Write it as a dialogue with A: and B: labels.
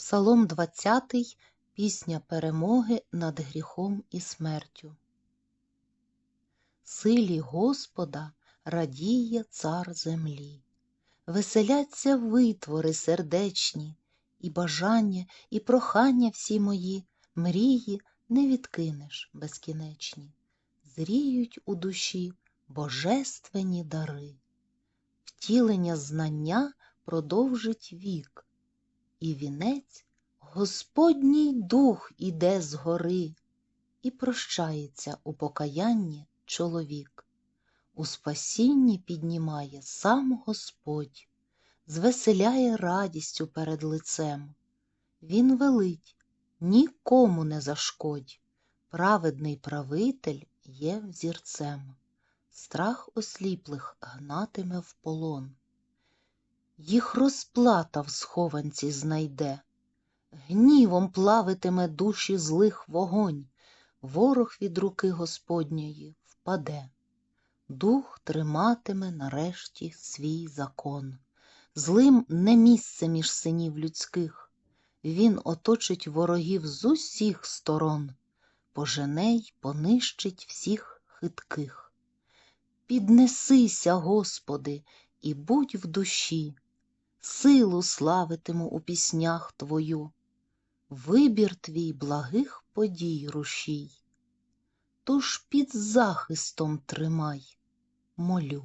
A: Псалом 20, пісня перемоги над гріхом і смертю. Силі Господа радіє цар землі, веселяться витвори сердечні, і бажання, і прохання всі мої, мрії не відкинеш безкінечні, зріють у душі божественні дари, втілення знання продовжить вік, і вінець Господній дух іде з гори, і прощається у покаянні чоловік. У спасінні піднімає сам Господь, звеселяє радістю перед лицем. Він велить, нікому не зашкодь, праведний правитель є взірцем. Страх осліплих гнатиме в полон. Їх розплата в схованці знайде, гнівом плавитиме душі злих вогонь, ворог від руки Господньої впаде, дух триматиме нарешті свій закон. Злим не місце між синів людських, він оточить ворогів з усіх сторон, пожене й понищить всіх хитких. Піднесися, Господи, і будь в душі, силу славитиму у піснях Твою, вибір твій благих подій рушій, тож під захистом тримай, молю.